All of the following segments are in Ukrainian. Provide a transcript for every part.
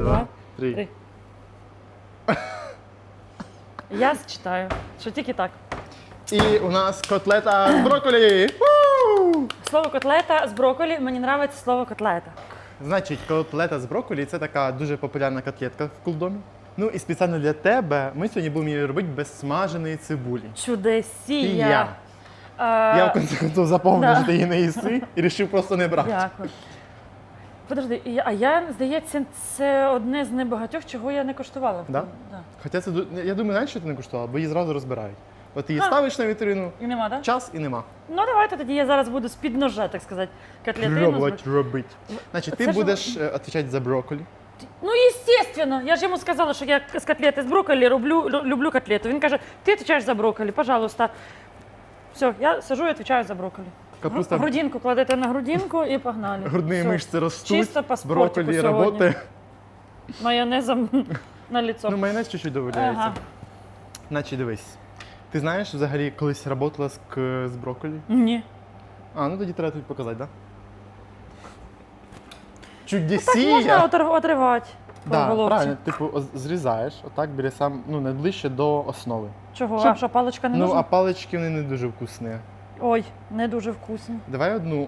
два, три. три. Я читаю, що тільки так. І у нас котлета з брокколі. Ву! Слово котлета з брокколі, мені подобається слово котлета. Значить, котлета з брокколі це така дуже популярна котлетка в кулдомі. Ну і спеціально для тебе ми сьогодні будемо її робити без смаженої цибулі. Чудесія. І я. А, Я в кінці концов запомнив, да. що ти її не їси і вирішив просто не брати. Дякую. Подожди, і я- а я, здається, це одне з небагатьох, чого я не коштувала. Да? Да. Хоча це ду- я думаю, знаєш, що ти не куштувала, бо її зразу розбирають. От ти її А. ставиш на вітрину, І нема, так? Да? час і нема. Ну давайте тоді я зараз буду з-під ножа, так сказати, котлетину. з Робить. Значить, ти Це ж- будеш е, відповідати за брокколі. Ну, естественно. Я ж йому сказала, що я з котлети з брокколі роблю, лю- люблю котлету. Він каже, ти відповідаєш за брокколі, пожалуйста. Все, я сижу і відповідаю за брокколі. Капуста, Грудинку кладете на грудинку і погнали. грудні Все. мишці ростуть, Чисто по спортику брокколі сьогодні. роботи. Майонезом на лицо. Ну, майонез чуть-чуть додається. Ага. Значить, дивись. Ти знаєш, взагалі колись працювала з, к- з брокколі? Ні. А, ну тоді треба тобі показати, так? Да? Так можна Чудесія! отр- отривати по Да, головці. правильно, типу, зрізаєш, отак біля сам, ну, найближче до основи. Чого? Щоб- А що, паличка не ну, нужна? а палички вони не дуже вкусні. Ой, не дуже вкусно. Давай одну е,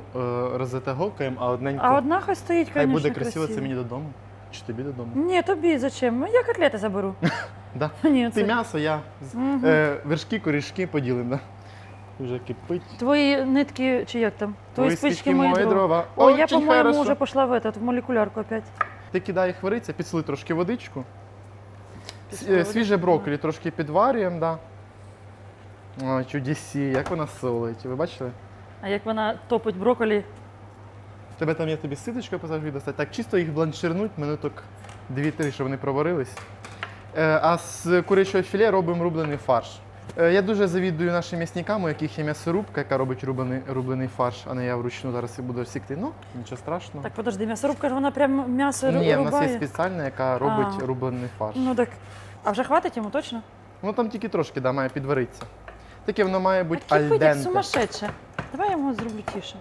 розетагокаємо, а одненьку. А одна хай стоїть, Хай звісно, буде красиво, це мені додому. Чи тобі додому? Ні, тобі зачем? Я котлети заберу. Да. Ні, Ти це... м'ясо, я з- Мгм. е, вершки, корішки поділимо, да? Вже кипить. Твої нитки, чи як там? Твої Ой, спички мої дрова. дрова. Ой, я, Очень по-моєму, хорошо. вже пішла в, этот, в молекулярку опять. Ти кидай їх вариться, трошки водичку. С- е, Свіже брокколі трошки підварюємо, да. О, чудесі, як вона солить. Ви бачили? А як вона топить брокколі, Тебе там я тобі ситочкою позавжди достати. Так, чисто їх бланширнуть, минуток 2-3, щоб вони проварились. Е, а з курячого філе робимо рублений фарш. Е, я дуже завідую нашим м'ясникам, у яких є м'ясорубка, яка робить рублений, рублений фарш, а не я вручну зараз і буду сікти. Ну, нічого страшного. так подожди, м'ясорубка ж вона прям м'ясо ру- Ні, в нас є спеціальна, яка робить А. рублений фарш. Ну так. А вже хватить йому точно? Ну там тільки трошки да, має підваритися. Таке воно має бути а кипить як альденте. сумасшедше. Давай я йому зроблю тише.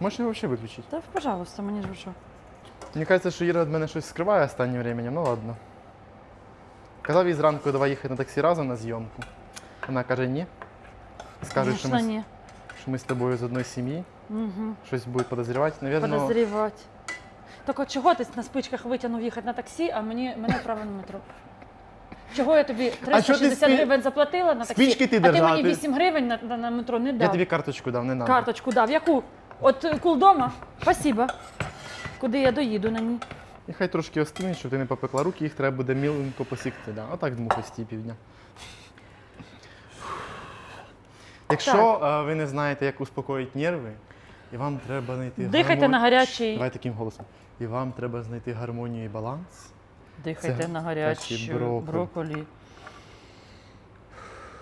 Можеш його взагалі виключити. Та, пожалуйста, мені ж ви що. Мені кажеться, що Іра від мене щось скриває останнім временем, ну ладно. Казав їй зранку, давай їхати на таксі разом на зйомку. Вона каже, ні. Скаже, що Звісно, ми, ні. що ми з тобою з одної сім'ї, Угу. щось буде подозрівати. Навірно, Подозрівати. Так от чого ти на спичках витягнув їхати на таксі, а мені мене вправо на метро? Чого я тобі А що ти 360 спі- гривень заплатила на таксі, Спички ти а ти мені 8 гривень на, на, на метро не дав. я тобі карточку дав, не надо. Карточку дав. Яку? От е, кулдома? Спасибо. Куди я доїду на ній? І хай трошки остине, щоб ти не попекла руки, їх треба буде міленько посікти. Да. Отак дмухості півдня. Якщо е, ви не знаєте, як успокоїти нерви, і вам треба знайти Дихайте гармон- на гарячий. Давай таким голосом. І вам треба знайти гармонію і баланс. Дихайте Це на гарячі брокколі. брокколі.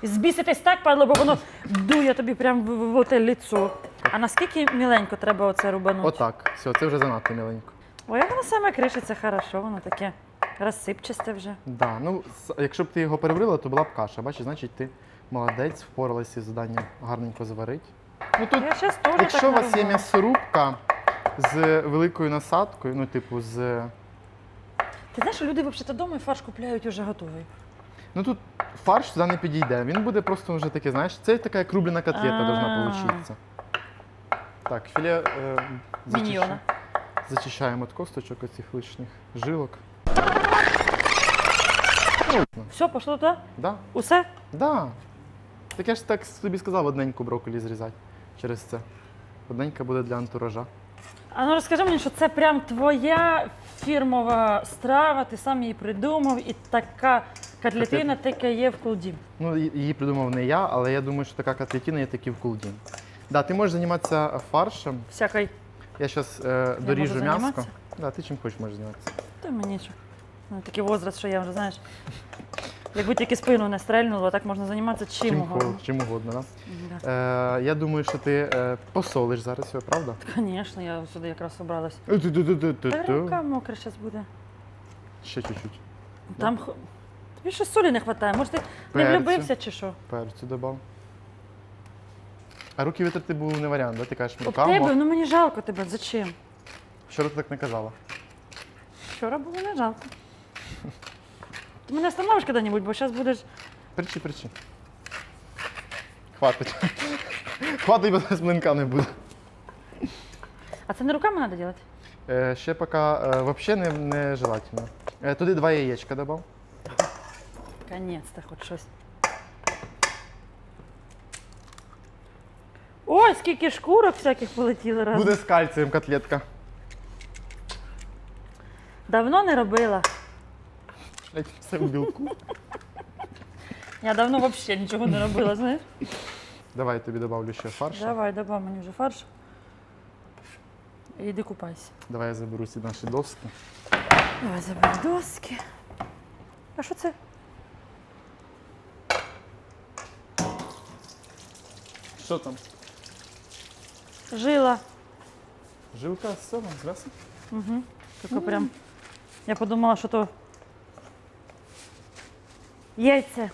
І Збіситись так, падло, бо воно дує тобі прямо в, в, в те ліцо. А наскільки міленько треба оце рубанути? Отак. Все, це вже занадто міленько. Ой, як воно саме кришиться хорошо, воно таке розсипчасте вже. Да, ну, с- якщо б ти його переварила, то була б каша. Бачиш, значить ти молодець, впоралася з завданням гарненько зварити. Ну тут, Я зараз теж якщо так у вас є нарубала. м'ясорубка з великою насадкою, ну, типу, з. Ти знаєш, що люди взагалі вдома фарш купляють уже готовий. Ну тут фарш сюди не підійде. Він буде просто вже таке, знаєш, це така як рублена котлета А. должна получитися. Так, філе е, зачищ- Міньйона. зачищаємо від косточок оцих лишніх жилок. Все, пішло туди? Да, Усе? да. Так я ж так тобі сказав одненьку брокколі зрізати через це. Одненька буде для антуража. А ну розкажи мені, що це прям твоя фірмова страва, ти сам її придумав, і така котлетина така є в колді. Ну, її придумав не я, але я думаю, що така котлетина є таки в колді. Да, ти можеш займатися фаршем. Всякий. Я зараз е, доріжу можу м'ясо. займатися? Да, ти чим хочеш можеш займатися. Та мені що. Ну, такий возраст, що я вже знаєш. Якби тільки спину не стрельнуло, так можна займатися чим Чим, угодно. чим угодно, да? Да. Е, я думаю, що ти е, посолиш зараз його, правда? Звісно, я сюди якраз собралась. Та рука мокра зараз буде. Ще чуть-чуть. Там х- тобі ще солі не вистачає. Може, ти не Перцю. влюбився чи що? Перцю додав. А руки витерти був не варіант, да? Ти кажеш, Об руками. тебе, ну мені жалко тебе, зачем? Вчора ти так не казала. вчора було не жалко. Ти мене остановиш коли-небудь, бо зараз будеш. Причі, причі. Хватить. Хватить, бо з млинка не буде. А це не руками треба робити? Е, ще поки е, взагалі не, не желательно. Е, туди два яєчка додав. Конець-то хоч щось. Ой, скільки шкурок всяких полетіло разом. Буде з кальцієм котлетка. Давно не робила. Блядь, Все в білку. Я давно взагалі нічого не робила, знаєш? Давай я тобі добавлю ще фарш. Давай, добав мені вже фарш. І йди купайся. Давай я заберу ці наші доски. Давай заберу доски. А що це? Що там? Жила. Жилка з з м'ясом? Угу. Таке прям. Я подумала, що то яйця.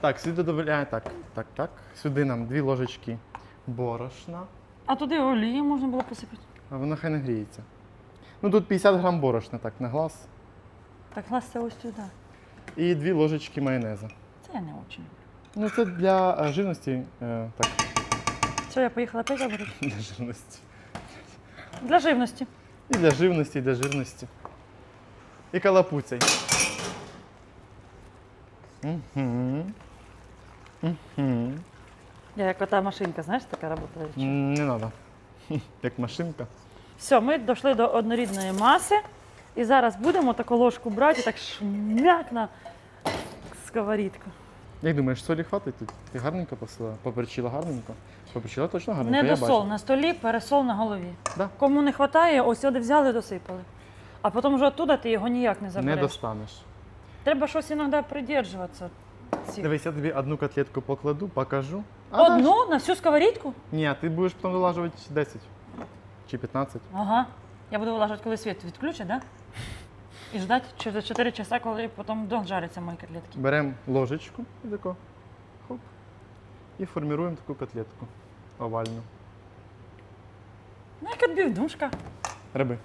Так, сюди додаємо. Так, так, так. Сюди нам дві ложечки борошна. А туди олії можна було посипати. А воно хай не гріється. Ну тут 50 грам борошна, так, на глаз. Так, глаз це ось сюди. І дві ложечки майонезу. Це я не дуже. Ну це для е, жирності. Е, так, Все, я поїхала опять говорити. для жирності. Для живності. І для живності, і для жирності. І калапуцей. Угу. Угу. Я як ота машинка, знаєш, така працює. Не треба. Як машинка. Все, ми дійшли до однорідної маси. І зараз будемо таку ложку брати і так шмяк на сковорідку. Як думаєш, солі хватить тут? Ти гарненько посила? Поперчила гарненько? Поперчила точно гарненько, Не я досол бачу. на столі, пересол на голові. Да. Кому не вистачає, ось сюди взяли, досипали. А потім вже оттуда ти його ніяк не Не достанеш. Треба щось іноді придержуватися. Дивись, я тобі одну котлетку покладу, покажу. А дальше- Одну на всю сковорідку? Ні, ти будеш потім долажувати 10 чи 15. Ага. Я буду вилажувати, коли світ відключать, да? І ждати через 4 часа, коли потім дожаряться мої котлетки. Беремо ложечку і тако, хоп, і формуємо таку котлетку овальну. Ну, як відбивнушка. Риби.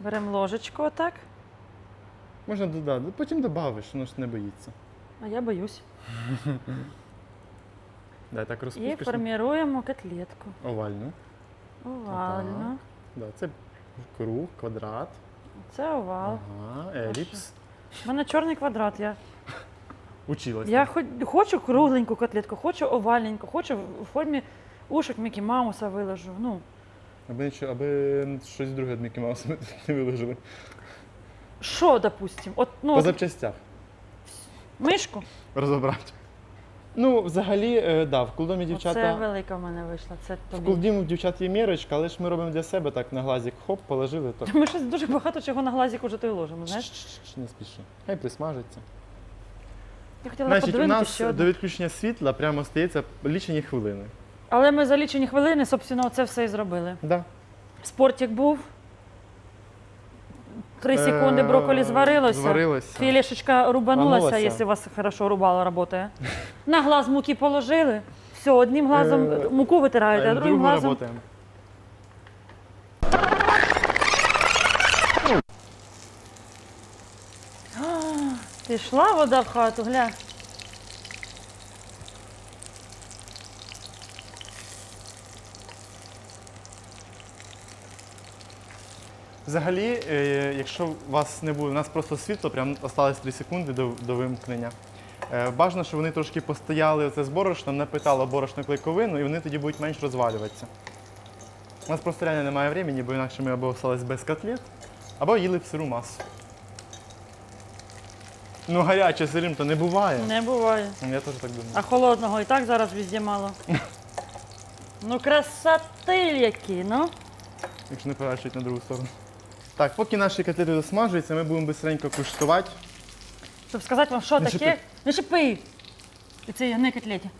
Беремо ложечку отак, Можна додати, потім додавиш, воно ж не боїться. а я боюсь. Дай так І розпустиш. формуємо котлетку. Овальну. Овально. Да, це круг, квадрат. Це овал. Ага, еліпс. У мене чорний квадрат. Я, Училась. я хоч, хочу кругленьку котлетку, хочу овальненьку, хочу в формі ушок Мікі Мауса виложу. Ну, Аби, нічого, аби щось друге від Мікі Мауса не виложили. Що, допустим? От, ну, По запчастях мишку. розібрати. Ну, взагалі, е, да, в кулдомі Це дівчата. велика в мене вийшла. Це В тобі. кулдімі у дівчат є мірочка, але ж ми робимо для себе так на глазик хоп, положили, то Ми щось дуже багато чого на глазик уже ти ложимо, знаєш? Чш-чш-чш, не спіши. Хай присмажиться. Я хотіла Значить, у нас ще до відключення світла прямо стається лічені хвилини. Але ми за лічені хвилини, собственно, це все і зробили. Да. Спортик був. Три секунди брокколі Е, зварилося. Зварилося. Філішечка рубанулася, Рубанулася. якщо у вас хорошо рубало працює. На глаз муки положили. Все, одним глазом Е, муку витираєте, а А другим другу глазом. Пішла вода в хату, гля. Взагалі, е, якщо у вас не буде, у нас просто світло, прям осталось 3 секунди до, до вимкнення. Е, Бажано, щоб вони трошки постояли оце з борошном, напитало борошно клейковину, і вони тоді будуть менш розвалюватися. У нас просто реально немає времени, бо інакше ми або остались без котлет, або їли б сиру масу. Ну, гаряче сирим то не буває. Не буває. Я теж так думаю. А холодного і так зараз везде мало. Ну, красоти які, ну. Якщо не поворачувати на другу сторону. Так, поки наші котлети досмажуються, ми будемо швидко куштувати. Щоб сказати вам, що Не таке. шипи. Не шипи. І це не котлеті.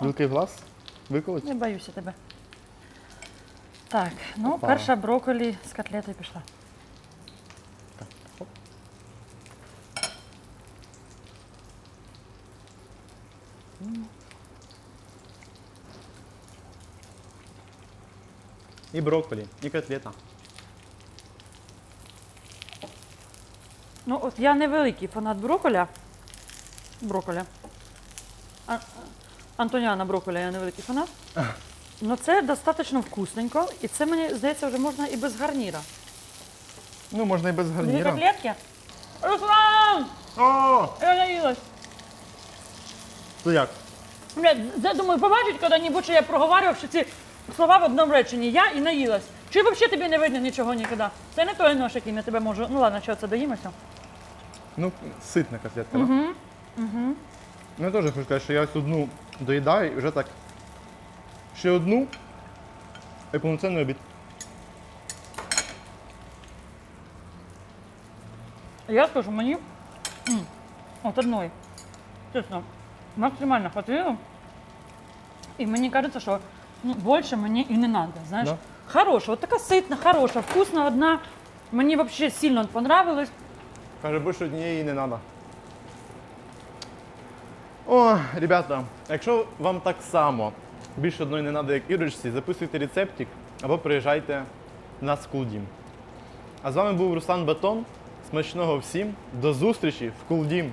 Вилкий глаз. Виколоть. Не боюся тебе. Так, ну, Опа. перша брокколі з котлетою пішла. І брокколі, і котлета. Ну, от я не великий фанат броколя. Броколя. А, Антоніана броколя я не великий фанат. Ну це достатньо вкусненько, і це мені здається вже можна і без гарніра. Ну, можна і без Дві гарніра. котлетки. Руслан! О, Я наїлась. то як? Блядь, я думаю, побачить коли-небудь, що я проговарювавши ці слова в одному реченні. Я і наїлась. Чи взагалі тобі не видно нічого нікуди? Це не той нож, яким я тебе можу. Ну ладно, що це доїмося. Ну, ситна котлетка. Угу. Угу. Ну, я теж хочу сказати, що я ось одну доїдаю і вже так. Ще одну і повноцінний обід. Я скажу, мені м, от одної, чесно, максимально хватило. І мені кажеться, що ну, більше мені і не треба. Знаєш? Да. Хороша, от така ситна, хороша, вкусна одна. Мені взагалі сильно понравилось. Каже, більше однієї не треба. О, ребята, якщо вам так само більше одної не треба, як Ірочці, записуйте рецептик або приїжджайте на Скулдім. А з вами був Руслан Батон. Смачного всім. До зустрічі в Кулдім.